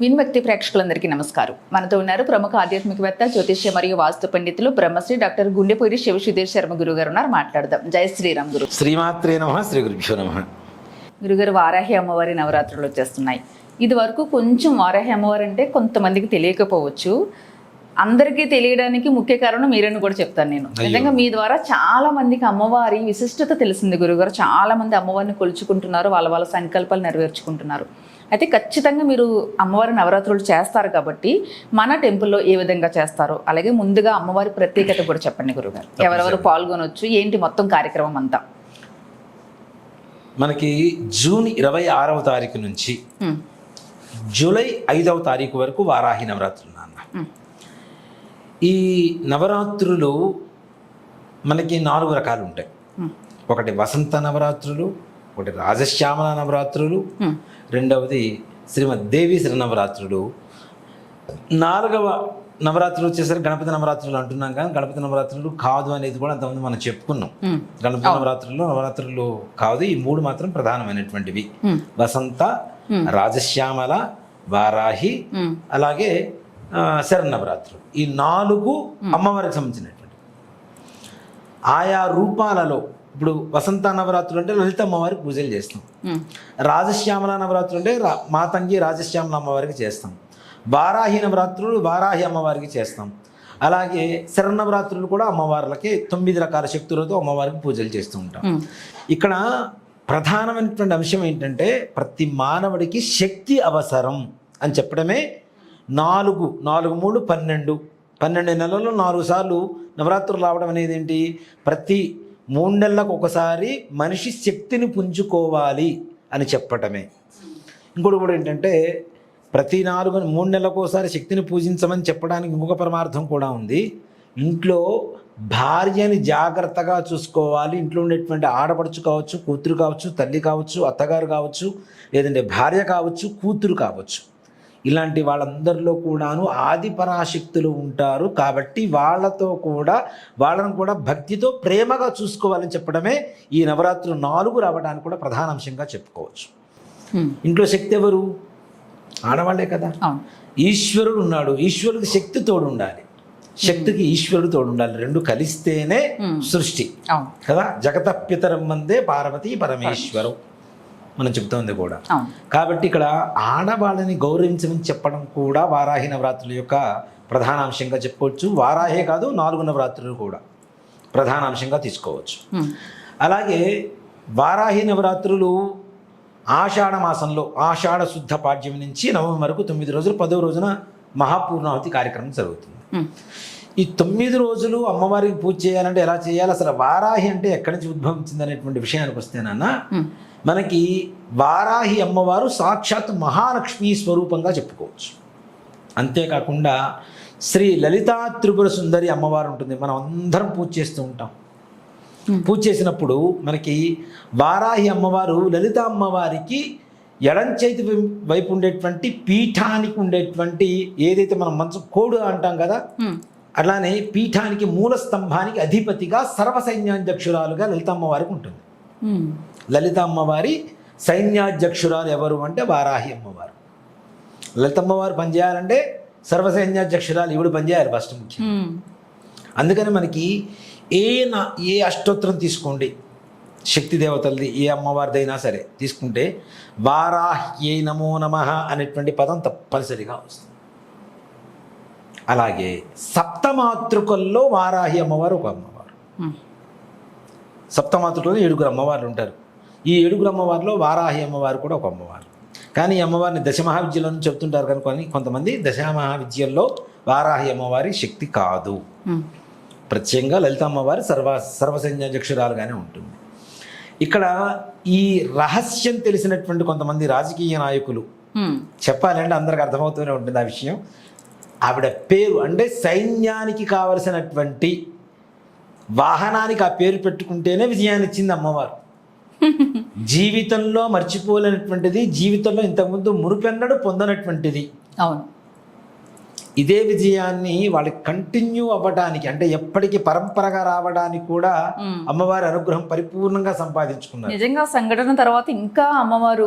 విన్భక్తి ప్రేక్షకులందరికీ నమస్కారం. మనతో ఉన్నారు ప్రముఖ ఆధ్యాత్మికవేత్త జ్యోతిష్య మరియు వాస్తు పండితులు బ్రహ్మశ్రీ డాక్టర్ గుండెపూరి శివసుధీర్ శర్మ గురువు గారు ఉన్నారు. మాట్లాడదాం. జై శ్రీరామ్ గురు. శ్రీమాత్రే నమ శ్రీ గురుభ్యో నమ. గురుగారు వారాహి అమ్మవారి నవరాత్రులు వచ్చేస్తున్నాయి. ఇది వరకు కొంచెం వారాహి అమ్మవారు అంటే కొంతమందికి తెలియకపోవచ్చు. అందరికీ తెలియడానికి ముఖ్య కారణం మీరని కూడా చెప్తాను నేను. నిజంగా మీ ద్వారా చాలా మందికి అమ్మవారి విశిష్టత తెలిసింది గురుగారు. చాలా మంది అమ్మవారిని కొలుచుకుంటున్నారు వాళ్ళ వాళ్ళ సంకల్పాలు నెరవేర్చుకుంటున్నారు. అయితే ఖచ్చితంగా మీరు అమ్మవారి నవరాత్రులు చేస్తారు కాబట్టి మన టెంపుల్లో ఏ విధంగా చేస్తారో అలాగే ముందుగా అమ్మవారి ప్రత్యేకత కూడా చెప్పండి గురుగారు ఎవరెవరు పాల్గొనొచ్చు ఏంటి మొత్తం కార్యక్రమం అంతా మనకి జూన్ ఇరవై ఆరవ తారీఖు నుంచి. జూలై ఐదవ తారీఖు వరకు వారాహి నవరాత్రులు నాన్న. ఈ నవరాత్రులు మనకి నాలుగు రకాలు ఉంటాయి. ఒకటి వసంత నవరాత్రులు ఒకటి రాజశ్యామల నవరాత్రులు. రెండవది శ్రీమద్ దేవి శ్రీ నవరాత్రులు నాలుగవ నవరాత్రులు వచ్చేసరికి గణపతి నవరాత్రులు అంటున్నాం కానీ గణపతి నవరాత్రులు కాదు అనేది కూడా అంతమంది మనం చెప్పుకున్నాం. గణపతి నవరాత్రులు నవరాత్రులు కాదు ఈ మూడు మాత్రం ప్రధానమైనటువంటివి. వసంత రాజశ్యామల వారాహి. అలాగే ఆ, శరన్నవరాత్రులు ఈ నాలుగు అమ్మవారికి సంబంధించినటువంటి ఆయా రూపాలలో ఇప్పుడు వసంత నవరాత్రులు అంటే లలిత అమ్మవారికి పూజలు చేస్తాం. రాజశ్యామల నవరాత్రులు అంటే రా- మాతంగి రాజశ్యామల అమ్మవారికి చేస్తాం. వారాహి నవరాత్రులు వారాహి అమ్మవారికి చేస్తాం. అలాగే శరన్నవరాత్రులు కూడా అమ్మవార్లకి తొమ్మిది రకాల శక్తులతో అమ్మవారికి పూజలు చేస్తూ ఉంటాం. ఇక్కడ ప్రధానమైనటువంటి అంశం ఏంటంటే ప్రతి మానవుడికి శక్తి అవసరం అని చెప్పడమే నాలుగు నాలుగు మూడు పన్నెండు. పన్నెండు నెలల్లో నాలుగు సార్లు నవరాత్రులు రావడం అనేది ఏంటి? ప్రతి మూడు నెలలకు ఒకసారి మనిషి శక్తిని పుంజుకోవాలి అని చెప్పటమే. ఇంకోటి కూడా ఏంటంటే ప్రతి నాలుగు మూడు నెలలకు ఒకసారి శక్తిని పూజించమని చెప్పడానికి ఇంకొక పరమార్థం కూడా ఉంది. ఇంట్లో భార్యని జాగ్రత్తగా చూసుకోవాలి. ఇంట్లో ఉండేటువంటి ఆడపడుచు కావచ్చు కూతురు కావచ్చు తల్లి కావచ్చు అత్తగారు కావచ్చు లేదంటే భార్య కావచ్చు కూతురు కావచ్చు. ఇలాంటి వాళ్ళందరిలో కూడాను ఆది పరాశక్తులు ఉంటారు. కాబట్టి వాళ్ళతో కూడా వాళ్ళను కూడా భక్తితో ప్రేమగా చూసుకోవాలని చెప్పడమే ఈ నవరాత్రులు నాలుగు రావడానికి కూడా ప్రధాన అంశంగా చెప్పుకోవచ్చు. ఇంట్లో శక్తి ఎవరు? ఆడవాళ్ళే కదా. ఈశ్వరుడు ఉన్నాడు. ఈశ్వరుడికి శక్తి తోడు ఉండాలి శక్తికి ఈశ్వరుడు తోడు ఉండాలి రెండు కలిస్తేనే సృష్టి. కదా? జగతపితరం మందే పార్వతీ పరమేశ్వరం. మనం చెప్తోంది కూడా కాబట్టి ఇక్కడ ఆడవాళ్ళని గౌరవించమని చెప్పడం కూడా వారాహి నవరాత్రుల యొక్క ప్రధాన అంశంగా చెప్పుకోవచ్చు వారాహే కాదు నాలుగు నవరాత్రులు కూడా ప్రధాన అంశంగా తీసుకోవచ్చు. అలాగే వారాహి నవరాత్రులు ఆషాఢ మాసంలో ఆషాఢ శుద్ధ పాడ్యం నుంచి నవమి వరకు తొమ్మిది రోజులు పదో రోజున మహాపూర్ణావతి కార్యక్రమం జరుగుతుంది. ఈ తొమ్మిది రోజులు అమ్మవారికి పూజ చేయాలంటే ఎలా చేయాలి అసలు వారాహి అంటే ఎక్కడి నుంచి ఉద్భవించింది అనేటువంటి విషయానికి వస్తేనన్నా. మనకి వారాహి అమ్మవారు సాక్షాత్ మహాలక్ష్మి స్వరూపంగా చెప్పుకోవచ్చు అంతేకాకుండా శ్రీ లలితా త్రిపుర సుందరి అమ్మవారు ఉంటుంది మనం అందరం పూజ చేస్తూ ఉంటాం. పూజ చేసినప్పుడు మనకి వారాహి అమ్మవారు లలిత అమ్మవారికి ఎడం చేతి వైపు ఉండేటువంటి పీఠానికి ఉండేటువంటి ఏదైతే మనం మంచం కోడు అంటాం కదా హ్మ్. అట్లానే పీఠానికి మూల స్తంభానికి అధిపతిగా సర్వసైన్యాధ్యక్షురాలుగా లలిత అమ్మవారికి ఉంటుంది. లలిత అమ్మవారి సైన్యాధ్యక్షురాలు ఎవరు అంటే వారాహి అమ్మవారు లలిత అమ్మవారు పనిచేయాలంటే సర్వసైన్యాధ్యక్షురాలు ఇవిడు పనిచేయాలి ఫస్ట్ ముఖ్యం. అందుకని మనకి ఏ నా ఏ అష్టోత్తరం తీసుకోండి. శక్తి దేవతలది ఏ అమ్మవారిదైనా సరే తీసుకుంటే వారాహ్యై నమో నమ అనేటువంటి పదం తప్పనిసరిగా వస్తుంది. అలాగే సప్తమాతృకల్లో వారాహి అమ్మవారు ఒక అమ్మవారు. హ్మ్. సప్తమాతృకలో ఏడుగురు అమ్మవార్లు ఉంటారు ఈ ఏడుగురు అమ్మవారిలో వారాహి అమ్మవారు కూడా ఒక అమ్మవారు కానీ ఈ అమ్మవారిని దశమహావిద్యలో నుంచి చెప్తుంటారు కనుకొని కొంతమంది దశమహావిద్యల్లో వారాహి అమ్మవారి శక్తి కాదు. ప్రత్యేకంగా లలిత అమ్మవారి సర్వ సర్వసైన్యాధ్యక్షురాలుగానే ఉంటుంది ఇక్కడ ఈ రహస్యం తెలిసినటువంటి కొంతమంది రాజకీయ నాయకులు. చెప్పాలంటే అందరికి అర్థమవుతూనే ఉంటుంది ఆ విషయం ఆవిడ పేరు అంటే సైన్యానికి కావలసినటువంటి వాహనానికి ఆ పేరు పెట్టుకుంటేనే విజయాన్ని ఇచ్చింది అమ్మవారు. జీవితంలో మర్చిపోలేనటువంటిది జీవితంలో ఇంతకుముందు మురుపెన్నడు పొందనటువంటిది. అవును. ఇదే విజయాన్ని వాళ్ళకి కంటిన్యూ అవ్వడానికి అంటే ఎప్పటికీ పరంపరగా రావడానికి కూడా మ్మ్. అమ్మవారి అనుగ్రహం పరిపూర్ణంగా సంపాదించుకున్నారు. నిజంగా సంఘటన తర్వాత ఇంకా అమ్మవారు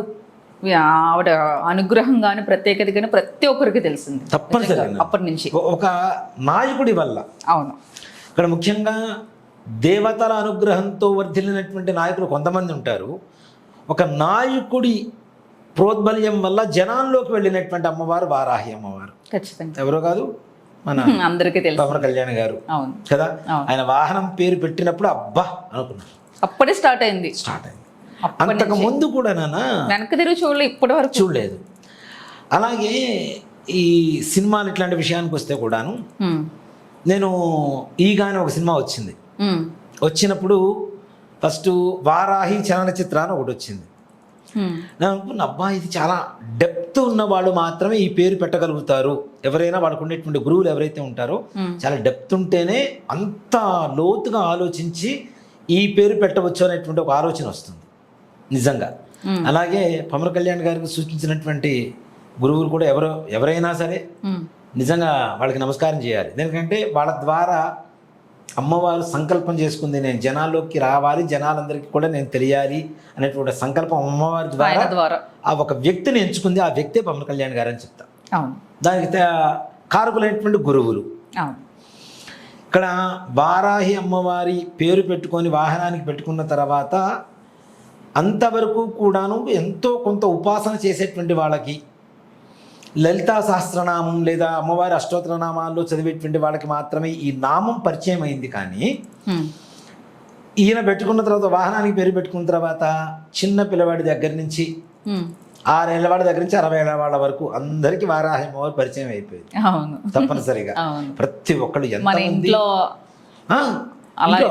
ఆవిడ అనుగ్రహం కానీ ప్రత్యేకత కానీ ప్రతి ఒక్కరికి తెలిసింది. తప్పనిసరిగా. అప్పటి నుంచి. ఒక నాయకుడి వల్ల. అవును. ఇక్కడ ముఖ్యంగా దేవతల అనుగ్రహంతో వర్ధిల్లినటువంటి నాయకులు కొంతమంది ఉంటారు. ఒక నాయకుడి ప్రోద్బల్యం వల్ల జనాల్లోకి వెళ్ళినటువంటి అమ్మవారు వారాహి అమ్మవారు. ఖచ్చితంగా. ఎవరో కాదు? మన అందరికీ తెలుసు. పవన్ కళ్యాణ్ గారు. కదా. ఆయన వాహనం పేరు పెట్టినప్పుడు అబ్బా అనుకున్నాను అప్పుడే స్టార్ట్ అయింది. స్టార్ట్ అయింది. అంతకు ముందు కూడా నాన్న వెనక్కి తిరిగి చూడలే ఇప్పటి వరకు. చూడలేదు. అలాగే ఈ సినిమాలు ఇట్లాంటి విషయానికి వస్తే కూడాను నేను ఈగానే ఒక సినిమా వచ్చింది. వచ్చినప్పుడు ఫస్ట్ వారాహి చలనచిత్ర అని ఒకటి వచ్చింది. నేను అనుకున్న అబ్బా ఇది చాలా డెప్త్ ఉన్నవాళ్ళు మాత్రమే ఈ పేరు పెట్టగలుగుతారు. ఎవరైనా వాళ్ళకు ఉండేటువంటి గురువులు ఎవరైతే ఉంటారో. చాలా డెప్త్ ఉంటేనే అంత లోతుగా ఆలోచించి ఈ పేరు పెట్టవచ్చు అనేటువంటి ఒక ఆలోచన వస్తుంది. నిజంగా. అలాగే పవన్ కళ్యాణ్ గారికి సూచించినటువంటి గురువులు కూడా ఎవరో ఎవరైనా సరే నిజంగా వాళ్ళకి నమస్కారం చేయాలి. ఎందుకంటే వాళ్ళ ద్వారా అమ్మవారు సంకల్పం చేసుకుంది నేను జనాల్లోకి రావాలి జనాలందరికీ కూడా నేను తెలియాలి అనేటువంటి సంకల్పం అమ్మవారి ద్వారా ద్వారా. ఆ ఒక వ్యక్తిని ఎంచుకుంది ఆ వ్యక్తే పవన్ కళ్యాణ్ గారు అని చెప్తా. దానికి కారకులైనటువంటి గురువులు. ఇక్కడ వారాహి అమ్మవారి పేరు పెట్టుకొని వాహనానికి పెట్టుకున్న తర్వాత అంతవరకు కూడాను ఎంతో కొంత ఉపాసన చేసేటువంటి వాళ్ళకి లలితా సహస్రనామం లేదా అమ్మవారి అష్టోత్తర నామాల్లో చదివేటువంటి వాళ్ళకి మాత్రమే ఈ నామం పరిచయం అయింది కానీ ఈయన పెట్టుకున్న తర్వాత వాహనానికి పేరు పెట్టుకున్న తర్వాత చిన్న పిల్లవాడి దగ్గర నుంచి ఆరేళ్ళ వాళ్ళ దగ్గర నుంచి అరవై ఏళ్ళ వాళ్ళ వరకు అందరికీ వారాహి అమ్మవారు పరిచయం అయిపోయింది. తప్పనిసరిగా. ప్రతి ఒక్కళ్ళు.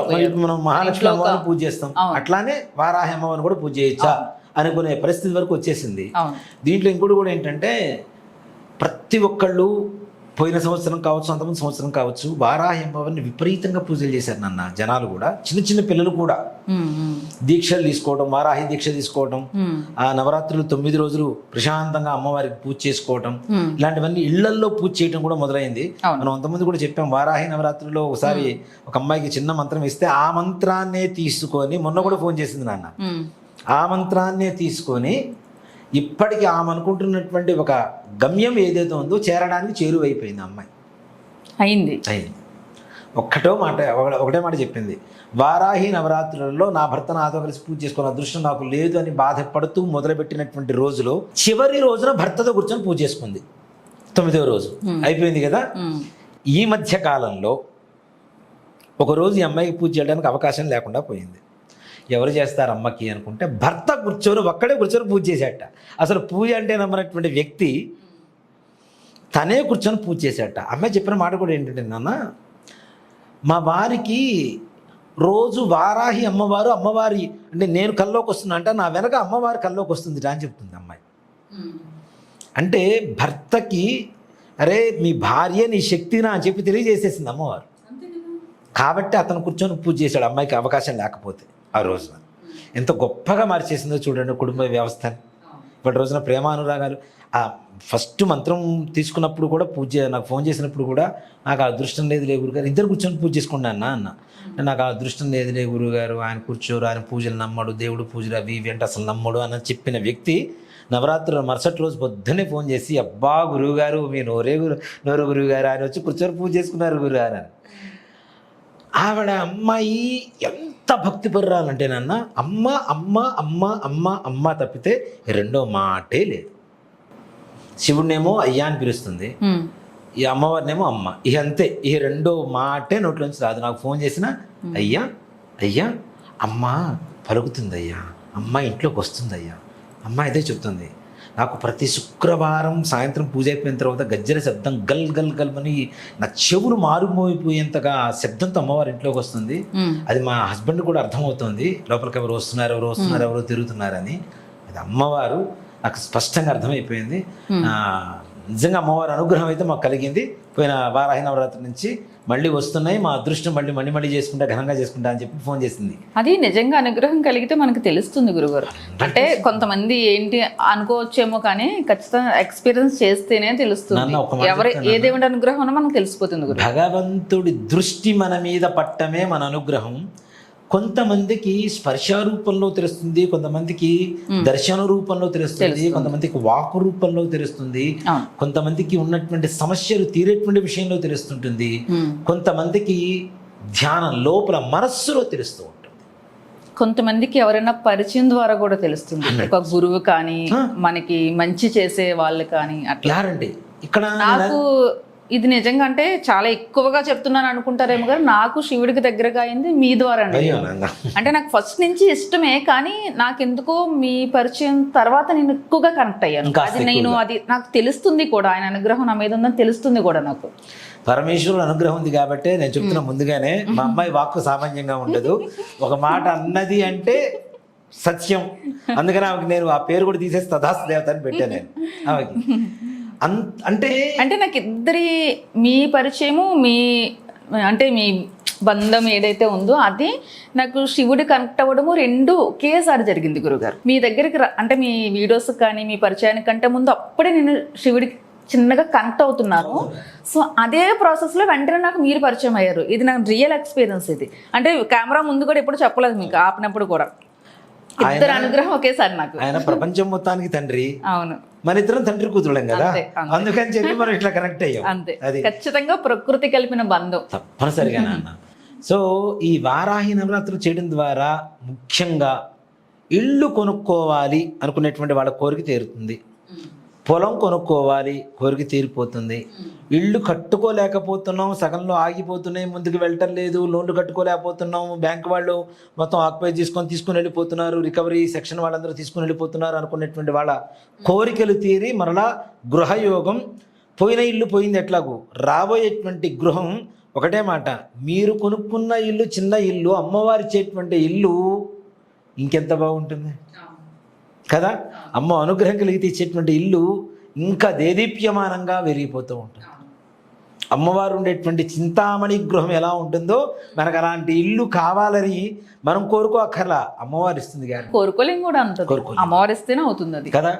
మరి మనం మహాలక్ష్మి అమ్మవారిని పూజ చేస్తాం. అట్లానే వారాహి అమ్మవారిని కూడా పూజ చేయొచ్చా అనుకునే పరిస్థితి వరకు వచ్చేసింది. దీంట్లో ఇంకోటి కూడా ఏంటంటే ప్రతి ఒక్కళ్ళు పోయిన సంవత్సరం కావచ్చు అంతకుముందు సంవత్సరం కావచ్చు వారాహి అమ్మవారిని విపరీతంగా పూజలు చేశారు నన్న జనాలు కూడా చిన్న చిన్న పిల్లలు కూడా. దీక్షలు తీసుకోవడం వారాహి దీక్ష తీసుకోవడం ఆ నవరాత్రులు తొమ్మిది రోజులు ప్రశాంతంగా అమ్మవారికి పూజ చేసుకోవడం ఇలాంటివన్నీ ఇళ్ళల్లో పూజ చేయడం కూడా మొదలైంది. మనం అంతమంది కూడా చెప్పాం వారాహి నవరాత్రుల్లో ఒకసారి ఒక అమ్మాయికి చిన్న మంత్రం ఇస్తే ఆ మంత్రాన్నే తీసుకొని మొన్న కూడా ఫోన్ చేసింది నాన్న. ఆ మంత్రాన్నే తీసుకొని ఇప్పటికి ఆమె అనుకుంటున్నటువంటి ఒక గమ్యం ఏదైతే ఉందో చేరడానికి చేరువైపోయింది అమ్మాయి. అయింది. అయింది. ఒక్కటో మాట ఒక- ఒకటే మాట చెప్పింది. వారాహి నవరాత్రులలో నా భర్త నాతో కలిసి పూజ చేసుకున్న అదృష్టం నాకు లేదు అని బాధపడుతూ మొదలుపెట్టినటువంటి రోజులో చివరి రోజున భర్తతో కూర్చొని పూజ చేసుకుంది. తొమ్మిదవ రోజు. అయిపోయింది కదా? ఈ మధ్య కాలంలో ఒక రోజు ఈ అమ్మాయికి పూజ చేయడానికి అవకాశం లేకుండా పోయింది. ఎవరు చేస్తారు అమ్మకి అనుకుంటే భర్త కూర్చొని ఒక్కడే కూర్చొని పూజ చేసేట. అసలు పూజ అంటే నమ్మనటువంటి వ్యక్తి తనే కూర్చొని పూజ చేసేట. అమ్మాయి చెప్పిన మాట కూడా ఏంటంటే నాన్న మా వారికి రోజు వారాహి అమ్మవారు అమ్మవారి అంటే నేను కల్లోకి వస్తున్నా అంటే నా వెనక అమ్మవారి కల్లోకి వస్తుంది అని చెప్తుంది అమ్మాయి. అంటే భర్తకి అరే మీ భార్య నీ శక్తినా అని చెప్పి తెలియజేసేసింది అమ్మవారు. కాబట్టి అతను కూర్చొని పూజ చేశాడు. అమ్మాయికి అవకాశం లేకపోతే. ఆ రోజున. ఎంత గొప్పగా మార్చేసిందో చూడండి కుటుంబ వ్యవస్థని ఇప్పటి రోజున ప్రేమానురాగాలు. ఆ ఫస్ట్ మంత్రం తీసుకున్నప్పుడు కూడా పూజ నాకు ఫోన్ చేసినప్పుడు కూడా నాకు ఆ అదృష్టం లేదు లే గురుగారు. ఇద్దరు కూర్చొని పూజ చేసుకున్నాను అన్న అన్న. నాకు ఆ అదృష్టం లేదు లే గురుగారు. ఆయన కూర్చోరు ఆయన పూజలు నమ్మడు దేవుడు పూజలు అవి ఇవి అంటే అసలు నమ్మడు అని చెప్పిన వ్యక్తి నవరాత్రులు మరుసటి రోజు పొద్దున్నే ఫోన్ చేసి అబ్బా గురువుగారు మీ నోరే గురు నోరు గురువుగారు ఆయన వచ్చి కూర్చొని పూజ చేసుకున్నారు గురుగారు అని. ఆవిడ అమ్మాయి ఎంత భక్తి పర్రాలంటే నాన్న అమ్మ అమ్మ అమ్మ అమ్మ అమ్మ తప్పితే రెండో మాటే లేదు. శివుడినేమో అయ్యా అని పిలుస్తుంది. ఈ అమ్మవారినేమో అమ్మ. ఇక అంతే. ఈ రెండో మాటే నోట్లోంచి రాదు. నాకు ఫోన్ చేసిన అయ్యా అయ్యా అమ్మ పలుకుతుంది అయ్యా అమ్మ ఇంట్లోకి వస్తుంది అయ్యా అమ్మ ఇదే చెప్తుంది. నాకు ప్రతి శుక్రవారం సాయంత్రం పూజ అయిపోయిన తర్వాత గజ్జల శబ్దం గల్ గల్ గల్ అని నా చెవులు మారుమోగిపోయేంతగా ఆ శబ్దంతో అమ్మవారి ఇంట్లోకి వస్తుంది. అది మా హస్బెండ్ కూడా అర్థమవుతుంది. లోపలికి ఎవరు వస్తున్నారు ఎవరు వస్తున్నారు ఎవరు తిరుగుతున్నారని. అది అమ్మవారు నాకు స్పష్టంగా అర్థమైపోయింది. నిజంగా అమ్మవారి అనుగ్రహం అయితే మాకు కలిగింది. పోయిన వారాహి నవరాత్రి నుంచి మళ్ళీ వస్తున్నాయి. మా అదృష్టం మళ్ళీ మళ్ళీ మళ్ళీ చేసుకుంటా ఘనంగా చేసుకుంటా అని చెప్పి ఫోన్ చేసింది. అది నిజంగా అనుగ్రహం కలిగితే మనకు తెలుస్తుంది గురుగారు. అంటే కొంతమంది ఏంటి అనుకోవచ్చేమో కానీ ఖచ్చితంగా ఎక్స్పీరియన్స్ చేస్తేనే తెలుస్తుంది. ఎవరి ఏ దేవుడి అనుగ్రహం మనకు తెలిసిపోతుంది భగవంతుడి దృష్టి మన మీద పట్టమే మన అనుగ్రహం. కొంతమందికి స్పర్శ రూపంలో తెలుస్తుంది కొంతమందికి దర్శన రూపంలో తెలుస్తుంది కొంతమందికి వాకు రూపంలో తెలుస్తుంది కొంతమందికి ఉన్నటువంటి సమస్యలు తీరేటువంటి విషయంలో తెలుస్తుంటుంది. కొంతమందికి ధ్యానం లోపల మనస్సులో తెలుస్తూ ఉంటుంది. కొంతమందికి ఎవరైనా పరిచయం ద్వారా కూడా తెలుస్తుంది. ఒక గురువు కానీ మనకి మంచి చేసే వాళ్ళు కానీ అట్లా. ఇక్కడ నాకు ఇది నిజంగా అంటే చాలా ఎక్కువగా చెప్తున్నాను అనుకుంటారేమో కానీ నాకు శివుడికి దగ్గరగా అయింది మీ ద్వారా. అంటే నాకు ఫస్ట్ నుంచి ఇష్టమే కానీ నాకెందుకో మీ పరిచయం తర్వాత నేను ఎక్కువగా కనెక్ట్ అయ్యాను. అది నేను అది నాకు తెలుస్తుంది కూడా ఆయన అనుగ్రహం నా మీద ఉందని తెలుస్తుంది కూడా నాకు. పరమేశ్వరుడు అనుగ్రహం ఉంది కాబట్టి నేను చెప్తున్నా ముందుగానే మా అమ్మాయి వాక్కు సామాన్యంగా ఉండదు. ఒక మాట అన్నది అంటే సత్యం. అందుకని ఆమెకి నేను ఆ పేరు కూడా తీసేసి తదాస్ దేవత అని పెట్టాను నేను. ఆమెకి. అంటే అంటే నాకు ఇద్దరి మీ పరిచయము మీ అంటే మీ బంధం ఏదైతే ఉందో అది నాకు శివుడి కనెక్ట్ అవ్వడము రెండు ఒకేసారి జరిగింది గురుగారు. మీ దగ్గరికి అంటే మీ వీడియోస్ కానీ మీ పరిచయానికి కంటే ముందు అప్పుడే నేను శివుడికి చిన్నగా కనెక్ట్ అవుతున్నాను. సో అదే ప్రాసెస్లో వెంటనే నాకు మీరు పరిచయం అయ్యారు. ఇది నాకు రియల్ ఎక్స్పీరియన్స్ ఇది. అంటే కెమెరా ముందు కూడా ఎప్పుడు చెప్పలేదు మీకు ఆపినప్పుడు కూడా. ఇద్దరు అనుగ్రహం ఒకేసారి నాకు. ఆయన ప్రపంచం మొత్తానికి తండ్రి. అవును. మన ఇద్దరం తండ్రి కూతురులేం కదా. అందుకని చెప్పి మనం ఇట్లా కనెక్ట్ అయ్యాం. అంతే. అది. ఖచ్చితంగా ప్రకృతి కలిపిన బంధం. తప్పనిసరిగా నాన్న. సో ఈ వారాహి నవరాత్రులు చేయడం ద్వారా ముఖ్యంగా ఇల్లు కొనుక్కోవాలి అనుకునేటువంటి వాళ్ళ కోరిక తీరుతుంది. పొలం కొనుక్కోవాలి కోరిక తీరిపోతుంది. ఇల్లు కట్టుకోలేకపోతున్నాం సగంలో ఆగిపోతున్నాయి ముందుకు వెళ్ళటం లేదు లోన్లు కట్టుకోలేకపోతున్నాం బ్యాంక్ వాళ్ళు మొత్తం ఆక్యుపై చేసుకొని తీసుకుని వెళ్ళిపోతున్నారు రికవరీ సెక్షన్ వాళ్ళందరూ తీసుకుని వెళ్ళిపోతున్నారు అనుకునేటువంటి వాళ్ళ కోరికలు తీరి మరలా గృహయోగం పోయిన ఇల్లు పోయింది ఎట్లాగూ? రాబోయేటువంటి గృహం ఒకటే మాట. మీరు కొనుక్కున్న ఇల్లు చిన్న ఇల్లు అమ్మవారి ఇచ్చేటువంటి ఇల్లు ఇంకెంత బాగుంటుంది? కదా? అమ్మ అనుగ్రహం కలిగితే ఇచ్చేటువంటి ఇల్లు ఇంకా దేదీప్యమానంగా వెలిగిపోతూ ఉంటుంది. అమ్మవారు ఉండేటువంటి చింతామణి గృహం ఎలా ఉంటుందో మనకు అలాంటి ఇల్లు కావాలని మనం కోరుకో అక్కర్లా అమ్మవారు ఇస్తుంది కానీ కోరుకోలేం కూడా అంత కోరుకోలేం. అమ్మవారు ఇస్తేనే అవుతుంది అది. కదా?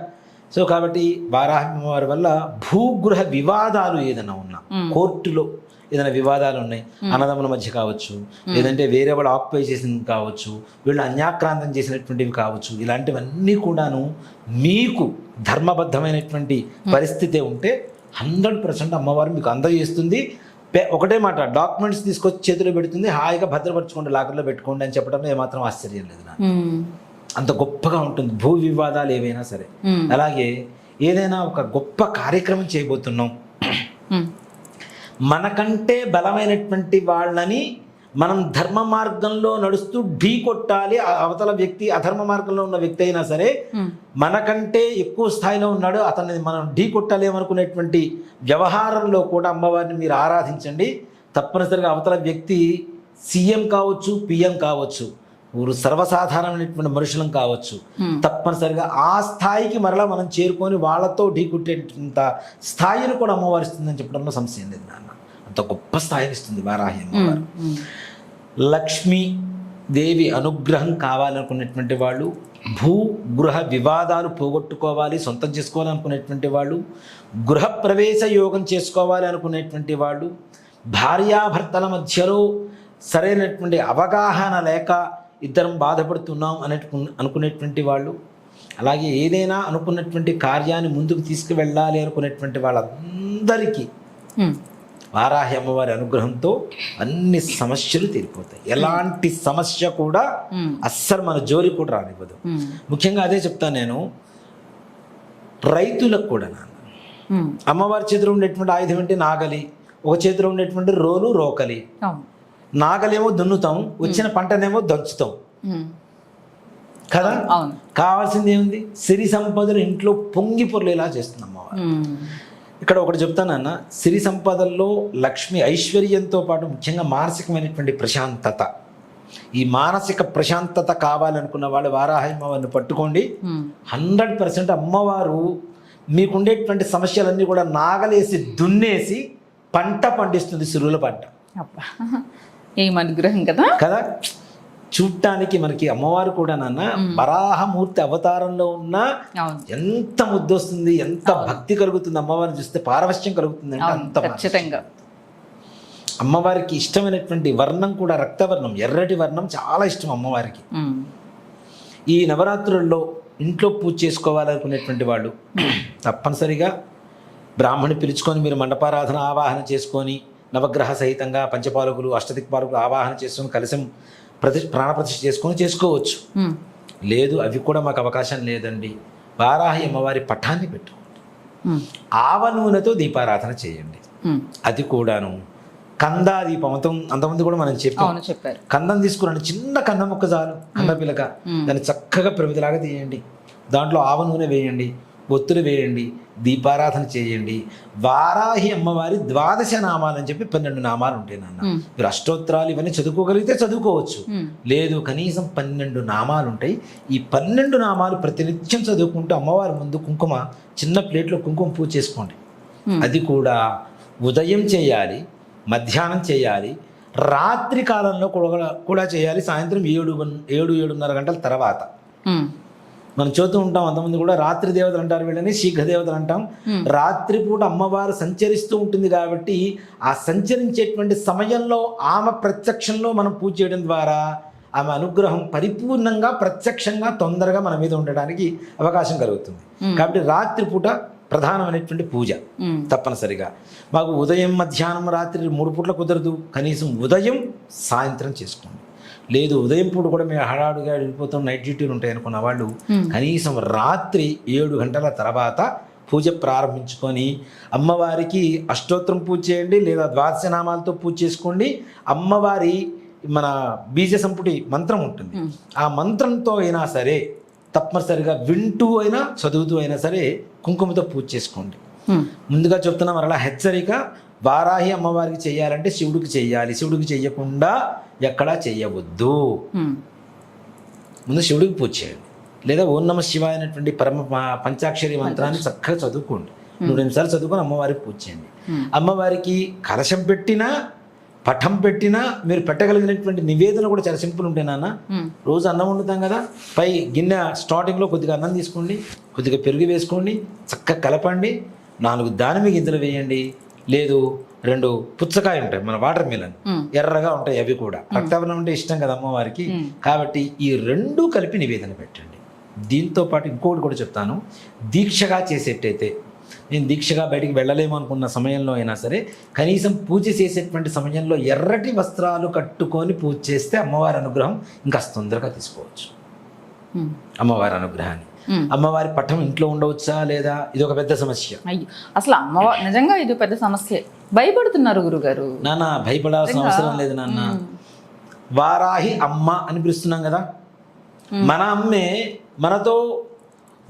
సో కాబట్టి వారాహి అమ్మవారి వల్ల భూగృహ వివాదాలు ఏదైనా ఉన్నా కోర్టులో ఏదైనా వివాదాలు ఉన్నాయి అన్నదమ్ముల మధ్య కావచ్చు లేదంటే వేరే వాళ్ళు ఆక్యుపై చేసింది కావచ్చు వీళ్ళు అన్యాక్రాంతం చేసినటువంటివి కావచ్చు ఇలాంటివన్నీ కూడాను మీకు ధర్మబద్ధమైనటువంటి పరిస్థితి ఉంటే హండ్రెడ్ పర్సెంట్ అమ్మవారు మీకు అందజేస్తుంది ఒకటే మాట డాక్యుమెంట్స్ తీసుకొచ్చి చేతిలో పెడుతుంది హాయిగా భద్రపరచుకోండి లాకర్లో పెట్టుకోండి అని చెప్పడంలో ఏమాత్రం ఆశ్చర్యం లేదు నాకు. అంత గొప్పగా ఉంటుంది భూ వివాదాలు ఏవైనా సరే. అలాగే ఏదైనా ఒక గొప్ప కార్యక్రమం చేయబోతున్నాం. మనకంటే బలమైనటువంటి వాళ్ళని మనం ధర్మ మార్గంలో నడుస్తూ ఢీ కొట్టాలి. అవతల వ్యక్తి అధర్మ మార్గంలో ఉన్న వ్యక్తి అయినా సరే. మనకంటే ఎక్కువ స్థాయిలో ఉన్నాడు. అతన్ని మనం ఢీ కొట్టలేమనుకునేటువంటి వ్యవహారంలో కూడా అమ్మవారిని మీరు ఆరాధించండి. తప్పనిసరిగా అవతల వ్యక్తి సీఎం కావచ్చు పిఎం కావచ్చు. ఊరు సర్వసాధారణమైనటువంటి మనుషులం కావచ్చు. తప్పనిసరిగా ఆ స్థాయికి మరలా మనం చేరుకొని వాళ్ళతో ఢీ కొట్టేంత స్థాయిని కూడా అమ్మవారు ఇస్తుందని చెప్పడంలో సంశయం లేదు నాన్న అంత గొప్ప స్థాయిని ఇస్తుంది వారాహి అమ్మవారు. లక్ష్మీ దేవి అనుగ్రహం కావాలనుకునేటువంటి వాళ్ళు భూ గృహ వివాదాలు పోగొట్టుకోవాలి సొంతం చేసుకోవాలనుకునేటువంటి వాళ్ళు గృహ ప్రవేశ యోగం చేసుకోవాలి అనుకునేటువంటి వాళ్ళు భార్యాభర్తల మధ్యలో సరైనటువంటి అవగాహన లేక ఇద్దరం బాధపడుతున్నాం అనే అనుకునేటువంటి వాళ్ళు అలాగే ఏదైనా అనుకున్నటువంటి కార్యాన్ని ముందుకు తీసుకువెళ్ళాలి అనుకునేటువంటి వాళ్ళందరికీ. వారాహి అమ్మవారి అనుగ్రహంతో అన్ని సమస్యలు తీరిపోతాయి ఎలాంటి సమస్య కూడా. అస్సలు మన జోలి కూడా రానివ్వదు. ముఖ్యంగా అదే చెప్తాను నేను రైతులకు కూడా నాన్న. అమ్మవారి చేతిలో ఉండేటువంటి ఆయుధం ఏంటి నాగలి ఒక చేతిలో ఉండేటువంటి రోలు రోకలి నాగలేమో దున్నుతాం వచ్చిన పంటనేమో దంచుతాం. కదా? కావాల్సింది ఏముంది? సిరి సంపదలు ఇంట్లో పొంగి పొర్లేలా చేస్తుంది అమ్మవారు. ఇక్కడ ఒకటి చెప్తానన్న సిరి సంపదల్లో లక్ష్మి ఐశ్వర్యంతో పాటు ముఖ్యంగా మానసికమైనటువంటి ప్రశాంతత. ఈ మానసిక ప్రశాంతత కావాలనుకున్న వాళ్ళు వారాహమ్మవారిని పట్టుకోండి. ఉమ్. హండ్రెడ్ పర్సెంట్ అమ్మవారు మీకుండేటువంటి సమస్యలన్నీ కూడా నాగలేసి దున్నేసి పంట పండిస్తుంది సిరుల పంట. ఏం అనుగ్రహం కదా? కదా? చూడటానికి మనకి అమ్మవారు కూడా నాన్న వరాహమూర్తి అవతారంలో ఉన్న ఎంత ముద్దొస్తుంది ఎంత భక్తి కలుగుతుంది అమ్మవారిని చూస్తే పారవశ్యం కలుగుతుంది అంటే అంత ఖచ్చితంగా. అమ్మవారికి ఇష్టమైనటువంటి వర్ణం కూడా రక్తవర్ణం ఎర్రటి వర్ణం చాలా ఇష్టం అమ్మవారికి. ఈ నవరాత్రుల్లో ఇంట్లో పూజ చేసుకోవాలనుకునేటువంటి వాళ్ళు తప్పనిసరిగా బ్రాహ్మణి పిలుచుకొని మీరు మండపారాధన ఆవాహన చేసుకొని నవగ్రహ సహితంగా పంచపాలకులు అష్టదిక్పాలకులు ఆవాహన చేసుకొని కలిసం ప్రతి ప్రాణప్రతిష్ఠ చేసుకొని చేసుకోవచ్చు. లేదు అవి కూడా మాకు అవకాశం లేదండి. వారాహి అమ్మవారి పటాన్ని పెట్టు. ఉమ్, ఆవ నూనెతో దీపారాధన చేయండి. అది కూడాను కందా దీపం అంత అంతమంది కూడా మనం చెప్పాం. చెప్పారు. కందం తీసుకురండి. చిన్న కందం మొక్క చాలు కంద పిలక. దాన్ని చక్కగా ప్రమిదిలాగా తీయండి. దాంట్లో ఆవ నూనె వేయండి. ఒత్తులు వేయండి దీపారాధన చేయండి. వారాహి అమ్మవారి ద్వాదశ నామాలు అని చెప్పి పన్నెండు నామాలు ఉంటాయి నాన్న. మీరు అష్టోత్తరాలు ఇవన్నీ చదువుకోగలిగితే చదువుకోవచ్చు. లేదు కనీసం పన్నెండు నామాలు ఉంటాయి. ఈ పన్నెండు నామాలు ప్రతినిత్యం చదువుకుంటూ అమ్మవారి ముందు కుంకుమ చిన్న ప్లేట్లో కుంకుమ పూజ చేసుకోండి. అది కూడా ఉదయం చేయాలి మధ్యాహ్నం చేయాలి రాత్రి కాలంలో కూడా కూడా చేయాలి సాయంత్రం ఏడు ఏడు ఏడున్నర గంటల తర్వాత. మనం చూస్తూ ఉంటాం అంతమంది కూడా రాత్రి దేవతలు అంటారు వీళ్ళని శీఘ్ర దేవతలు అంటాం. రాత్రిపూట అమ్మవారు సంచరిస్తూ ఉంటుంది కాబట్టి ఆ సంచరించేటువంటి సమయంలో ఆమె ప్రత్యక్షంలో మనం పూజ చేయడం ద్వారా ఆమె అనుగ్రహం పరిపూర్ణంగా ప్రత్యక్షంగా తొందరగా మన మీద ఉండడానికి అవకాశం కలుగుతుంది. కాబట్టి రాత్రిపూట ప్రధానమైనటువంటి పూజ తప్పనిసరిగా. మాకు ఉదయం మధ్యాహ్నం రాత్రి మూడు పూట్ల కుదరదు. కనీసం ఉదయం సాయంత్రం చేసుకోండి. లేదు ఉదయం పూట కూడా మేము హడాడుగా వెళ్ళిపోతాం నైట్ డ్యూటీలు ఉంటాయి అనుకున్న వాళ్ళు. కనీసం రాత్రి ఏడు గంటల తర్వాత పూజ ప్రారంభించుకొని అమ్మవారికి అష్టోత్తరం పూజ చేయండి లేదా ద్వాదశ నామాలతో పూజ చేసుకోండి. అమ్మవారి మన బీజ సంపుటి మంత్రం ఉంటుంది. ఆ మంత్రంతో అయినా సరే తప్పనిసరిగా వింటూ అయినా చదువుతూ అయినా సరే కుంకుమతో పూజ చేసుకోండి. ముందుగా చెప్తున్నా మరలా హెచ్చరిక వారాహి అమ్మవారికి చేయాలంటే శివుడికి చెయ్యాలి శివుడికి చెయ్యకుండా ఎక్కడా చెయ్యవద్దు ఉమ్, ముందు శివుడికి పూజ చేయండి. లేదా ఓం నమ శివాయ అనేటువంటి పరమ పంచాక్షరి మంత్రాన్ని చక్కగా చదువుకోండి. మూడు నిమిషాలు చదువుకొని అమ్మవారికి పూజ చేయండి. అమ్మవారికి కలశం పెట్టినా పఠం పెట్టినా మీరు పెట్టగలిగినటువంటి నివేదన కూడా చాలా సింపుల్ ఉంటాయి నాన్న. రోజు అన్నం వండుతాం కదా పై గిన్నె స్టార్టింగ్లో కొద్దిగా అన్నం తీసుకోండి కొద్దిగా పెరుగు వేసుకోండి చక్కగా కలపండి నాలుగు దానిమ్మ గింజలు వేయండి లేదు రెండు పుచ్చకాయ ఉంటాయి మన వాటర్ మిలన్. ఎర్రగా ఉంటాయి అవి కూడా. రక్తవర్ణం అంటే ఇష్టం కదా అమ్మవారికి. మ్మ్. కాబట్టి ఈ రెండు కలిపి నివేదన పెట్టండి. దీంతో పాటు ఇంకోటి కూడా చెప్తాను. దీక్షగా చేసేటైతే నేను దీక్షగా బయటికి వెళ్ళలేము అనుకున్న సమయంలో అయినా సరే కనీసం పూజ చేసేటువంటి సమయంలో ఎర్రటి వస్త్రాలు కట్టుకొని పూజ చేస్తే అమ్మవారి అనుగ్రహం ఇంకా తొందరగా తీసుకోవచ్చు. అమ్మవారి అనుగ్రహాన్ని. ఉమ్. అమ్మవారి పట్టం ఇంట్లో ఉండవచ్చా లేదా? ఇది ఒక పెద్ద సమస్య. అయ్యో అసలు అమ్మవారు నిజంగా ఇది పెద్ద సమస్య. భయపడుతున్నారు గురుగారు. నాన్న భయపడాల్సిన అవసరం లేదు నాన్న. వారాహి అమ్మ అని పిలుస్తున్నాం కదా. మన అమ్మే మనతో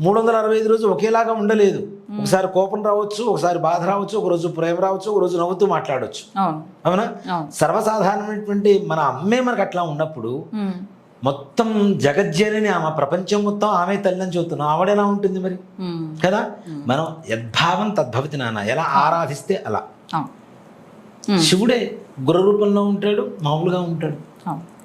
మూడు వందల అరవై ఐదు రోజులు ఒకేలాగా ఉండలేదు. ఒకసారి కోపం రావచ్చు ఒకసారి బాధ రావచ్చు ఒక రోజు ప్రేమ రావచ్చు ఒక రోజు నవ్వుతూ మాట్లాడవచ్చు అవును. సర్వసాధారణమైనటువంటి మన అమ్మే మనకు అట్లా ఉన్నప్పుడు మొత్తం జగజ్జనని ఆమె ప్రపంచం మొత్తం ఆమె తల్లి అని చెబుతున్నాం ఆవిడెలా ఉంటుంది మరి? కదా? మనం యద్భావం తద్భవతి నాన్న. ఎలా ఆరాధిస్తే అలా. శివుడే గుర్ర రూపంలో ఉంటాడు మామూలుగా ఉంటాడు.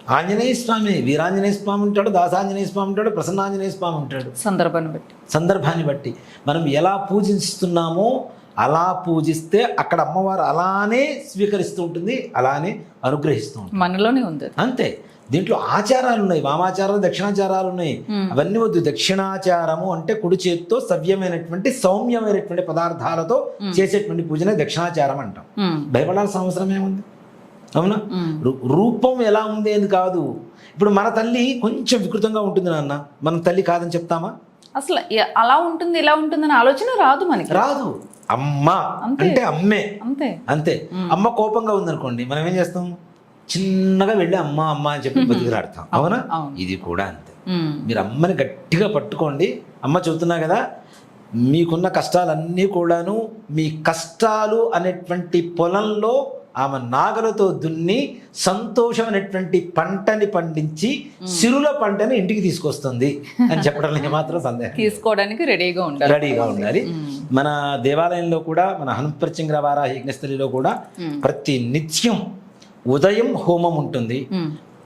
ఆంజనేయ స్వామి వీరాంజనేయ స్వామి ఉంటాడు దాసాంజనేయ స్వామి ఉంటాడు ప్రసన్నాంజనేయ స్వామి ఉంటాడు. సందర్భాన్ని బట్టి. సందర్భాన్ని బట్టి. మనం ఎలా పూజిస్తున్నామో అలా పూజిస్తే అక్కడ అమ్మవారు అలానే స్వీకరిస్తూ ఉంటుంది అలానే అనుగ్రహిస్తూ ఉంటుంది. మనలోనే ఉంది. అంతే. దీంట్లో ఆచారాలు ఉన్నాయి వామాచారాలు దక్షిణాచారాలు ఉన్నాయి. అవన్నీ వద్దు. దక్షిణాచారము అంటే కుడి చేతితో సవ్యమైనటువంటి సౌమ్యమైనటువంటి పదార్థాలతో చేసేటువంటి పూజనే దక్షిణాచారం అంటాం. భయపడాల్సిన అవసరం ఏముంది? అవునా? రూపం ఎలా ఉంది అని కాదు. ఇప్పుడు మన తల్లి కొంచెం వికృతంగా ఉంటుంది నాన్న. మన తల్లి కాదని చెప్తామా? అసలు అలా ఉంటుంది ఇలా ఉంటుందని ఆలోచన రాదు మనకి. రాదు. అమ్మ. అంటే అమ్మే. అంతే. అంతే. అమ్మ కోపంగా ఉందనుకోండి మనం ఏం చేస్తాం? చిన్నగా వెళ్ళి అమ్మ అమ్మ అని చెప్పి బతికిలాడతాం అవునా అవును. ఇది కూడా అంతే. మీరు అమ్మని గట్టిగా పట్టుకోండి. అమ్మ చెబుతున్నా కదా మీకున్న కష్టాలన్నీ కూడాను మీ కష్టాలు అనేటువంటి పొలంలో ఆమె నాగలతో దున్ని సంతోషం అనేటువంటి పంటని పండించి సిరుల పంటని ఇంటికి తీసుకొస్తుంది అని చెప్పడంలో ఏమాత్రం సందేహం తీసుకోవడానికి రెడీగా ఉండాలి. రెడీగా ఉండాలి. మన దేవాలయంలో కూడా మన హనుప్రత్యంగర వారాహి యజ్ఞస్థలిలో కూడా ప్రతి నిత్యం ఉదయం హోమం ఉంటుంది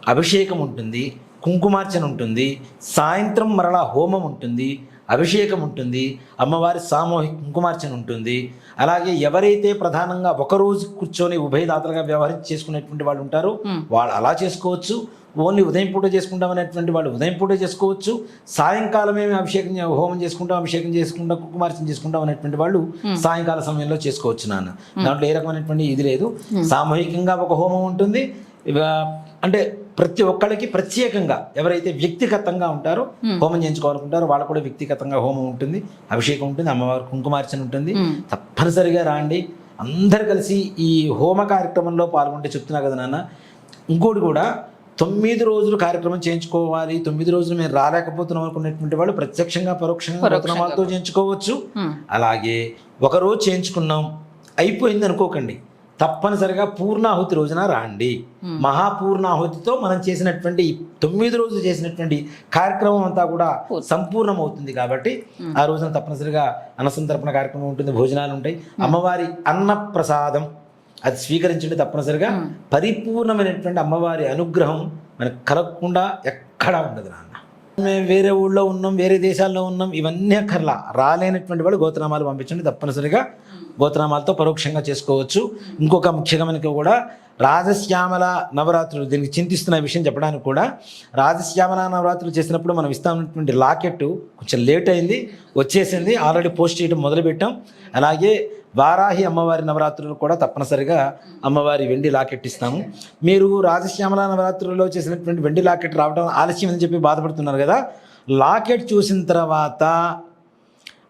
అభిషేకం ఉంటుంది కుంకుమార్చన ఉంటుంది సాయంత్రం మరలా హోమం ఉంటుంది అభిషేకం ఉంటుంది అమ్మవారి సామూహిక కుంకుమార్చన ఉంటుంది. అలాగే ఎవరైతే ప్రధానంగా ఒక రోజు కూర్చొని ఉభయదాతలుగా వ్యవహరించి చేసుకునేటువంటి వాళ్ళు ఉంటారో వాళ్ళు అలా చేసుకోవచ్చు. ఓన్లీ ఉదయం పూట చేసుకుంటాం అనేటువంటి వాళ్ళు ఉదయం పూట చేసుకోవచ్చు సాయంకాలమే అభిషేకం హోమం చేసుకుంటాం అభిషేకం చేసుకుంటాం కుంకుమార్చన చేసుకుంటాం అనేటువంటి వాళ్ళు సాయంకాల సమయంలో చేసుకోవచ్చు నాన్న. దాంట్లో ఏ రకమైనటువంటి ఇది లేదు. సామూహికంగా ఒక హోమం ఉంటుంది. అంటే ప్రతి ఒక్కళ్ళకి ప్రత్యేకంగా ఎవరైతే వ్యక్తిగతంగా ఉంటారో హోమం. చేయించుకోవాలనుకుంటారో వాళ్ళు కూడా వ్యక్తిగతంగా హోమం ఉంటుంది అభిషేకం ఉంటుంది అమ్మవారి కుంకుమార్చన ఉంటుంది. తప్పనిసరిగా రాండి. అందరు కలిసి ఈ హోమ కార్యక్రమంలో పాల్గొంటే చెప్తున్నా కదా నాన్న. ఇంకోటి కూడా తొమ్మిది రోజులు కార్యక్రమం చేయించుకోవాలి తొమ్మిది రోజులు మేము రాలేకపోతున్నాం అనుకునేటువంటి వాళ్ళు ప్రత్యక్షంగా పరోక్షంగా చేయించుకోవచ్చు. అలాగే ఒక రోజు చేయించుకున్నాం. అయిపోయింది అనుకోకండి. తప్పనిసరిగా పూర్ణాహుతి రోజున రాండి. మహాపూర్ణాహుతితో మనం చేసినటువంటి తొమ్మిది రోజులు చేసినటువంటి కార్యక్రమం అంతా కూడా సంపూర్ణం అవుతుంది కాబట్టి ఆ రోజున తప్పనిసరిగా అన్నసంతర్పణ కార్యక్రమం ఉంటుంది భోజనాలు ఉంటాయి. అమ్మవారి అన్న ప్రసాదం అది స్వీకరించండి తప్పనిసరిగా. పరిపూర్ణమైనటువంటి అమ్మవారి అనుగ్రహం మనకు కలగకుండా ఎక్కడా ఉండదు నాన్న. మేము వేరే ఊళ్ళో ఉన్నాం వేరే దేశాల్లో ఉన్నాం ఇవన్నీ అక్కర్లా. రాలేనటువంటి వాళ్ళు గోత్రనామాలు పంపించండి తప్పనిసరిగా. గోత్రనామాలతో పరోక్షంగా చేసుకోవచ్చు. ఇంకొక ముఖ్యమైన కూడా రాజశ్యామల నవరాత్రులు దీనికి చింతిస్తున్న విషయం చెప్పడానికి కూడా రాజశ్యామల నవరాత్రులు చేసినప్పుడు మనం ఇస్తామన్నటువంటి లాకెట్ కొంచెం లేట్ అయింది వచ్చేసింది. ఆల్రెడీ పోస్ట్ చేయడం మొదలుపెట్టాం. అలాగే వారాహి అమ్మవారి నవరాత్రులు కూడా తప్పనిసరిగా అమ్మవారి వెండి లాకెట్ ఇస్తాము. మీరు రాజశ్యామల నవరాత్రుల్లో చేసినటువంటి వెండి లాకెట్ రావడం ఆలస్యం అని చెప్పి బాధపడుతున్నారు కదా. లాకెట్ చూసిన తర్వాత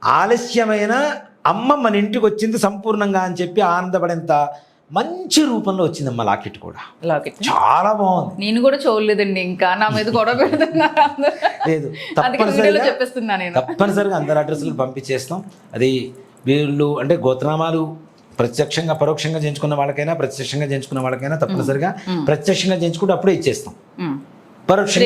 ఆలస్యమైన అమ్మ మన ఇంటికి వచ్చింది సంపూర్ణంగా అని చెప్పి ఆనందపడేంత మంచి రూపంలో వచ్చిందమ్మ లాకెట్ కూడా. లాకెట్? చాలా బాగుంది. నేను కూడా చూడలేదండి ఇంకా. నా మీద గొడవ పెడుతున్నారు. లేదు తప్పనిసరిగా తప్పనిసరిగా అందరి అడ్రస్లు పంపించేస్తాం. అది వీళ్ళు అంటే గోత్రనామాలు ప్రత్యక్షంగా పరోక్షంగా చేయించుకున్న వాళ్ళకైనా ప్రత్యక్షంగా చేయించుకున్న వాళ్ళకైనా తప్పనిసరిగా ప్రత్యక్షంగా చేయించుకుంటే అప్పుడే ఇచ్చేస్తాం. పరోక్షంగా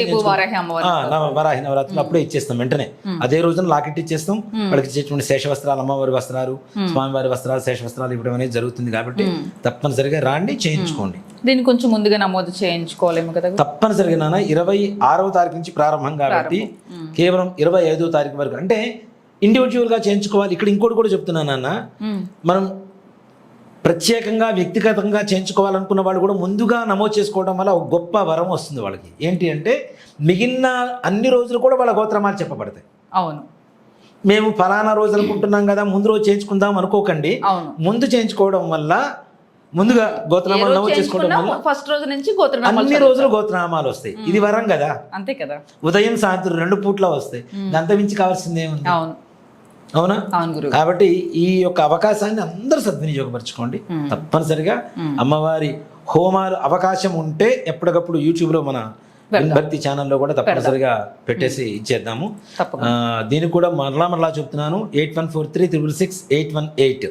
వరాహి నవరాత్రులు అప్పుడే ఇచ్చేస్తాం వెంటనే. అదే రోజున లాకెట్ ఇచ్చేస్తాం. వాళ్ళకి ఇచ్చేటువంటి శేష వస్త్రాలు అమ్మవారి వస్త్రాలు స్వామివారి వస్త్రాలు శేష వస్త్రాలు ఇవ్వడం అనేది జరుగుతుంది కాబట్టి తప్పనిసరిగా రాండి చేయించుకోండి. దీన్ని కొంచెం ముందుగా నమోదు చేయించుకోలేము కదా? తప్పనిసరిగా నాన్న ఇరవై ఆరవ తారీఖు నుంచి ప్రారంభం కాబట్టి కేవలం ఇరవై ఐదో తారీఖు వరకు. అంటే ఇండివిజువల్గా చేయించుకోవాలి. ఇక్కడ ఇంకోటి కూడా చెప్తున్నాను నాన్న. ఉమ్. మనం ప్రత్యేకంగా వ్యక్తిగతంగా చేయించుకోవాలనుకున్న వాళ్ళు కూడా ముందుగా నమోదు చేసుకోవడం వల్ల ఒక గొప్ప వరం వస్తుంది వాళ్ళకి. ఏంటి అంటే మిగిలిన అన్ని రోజులు కూడా వాళ్ళ గోత్రమాలు చెప్పబడతాయి. అవును. మేము ఫలానా రోజు అనుకుంటున్నాం కదా ముందు రోజు చేయించుకుందాం అనుకోకండి. ముందు చేయించుకోవడం వల్ల ముందుగా గోత్రనామాలు నమోదు చేసుకోవడం వల్ల ఫస్ట్ రోజు నుంచి గోత్రనామాలు అన్ని రోజులు గోత్రనామాలు వస్తాయి. ఇది వరం కదా. అంతే కదా. ఉదయం సాయంత్రం రెండు పూట్ల వస్తాయి. దాంతో మించి కావాల్సింది ఏముంది అవును. అవునా? కాబట్టి ఈ యొక్క అవకాశాన్ని అందరూ సద్వినియోగపరచుకోండి. తప్పనిసరిగా అమ్మవారి హోమాలు అవకాశం ఉంటే ఎప్పటికప్పుడు యూట్యూబ్లో మన భక్తి ఛానల్లో కూడా తప్పనిసరిగా పెట్టేసి ఇచ్చేద్దాము. దీనికి కూడా మరలా మరలా చెప్తున్నాను. Eight one four three triple six eight one eight.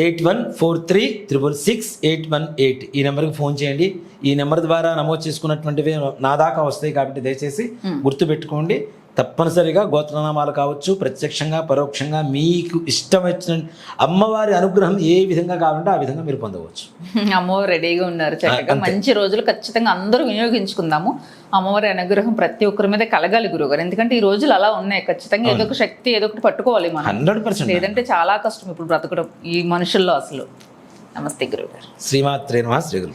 Eight one four three triple six eight one eight. ఈ నెంబర్కి ఫోన్ చేయండి. ఈ నెంబర్ ద్వారా నమోదు చేసుకున్నటువంటివి నా దాకా వస్తాయి కాబట్టి దయచేసి గుర్తుపెట్టుకోండి. తప్పనిసరిగా గోత్రనామాలు కావచ్చు ప్రత్యక్షంగా పరోక్షంగా మీకు ఇష్టం వచ్చిన అమ్మవారి అనుగ్రహం ఏ విధంగా కావాలంటే ఆ విధంగా మీరు పొందవచ్చు. అమ్మవారు రెడీగా ఉన్నారు చక్కగా. మంచి రోజులు ఖచ్చితంగా అందరూ వినియోగించుకుందాము. అమ్మవారి అనుగ్రహం ప్రతి ఒక్కరి మీద కలగాలి గురుగారు. ఎందుకంటే ఈ రోజులు అలా ఉన్నాయి. ఖచ్చితంగా ఏదో ఒక శక్తి ఏదో ఒకటి పట్టుకోవాలి మనం. హండ్రెడ్ పర్సెంట్ లేదంటే చాలా కష్టం ఇప్పుడు బ్రతకడం ఈ మనుషుల్లో అసలు. నమస్తే గురుగారు. శ్రీమాత్రే నమ శ్రీ గురు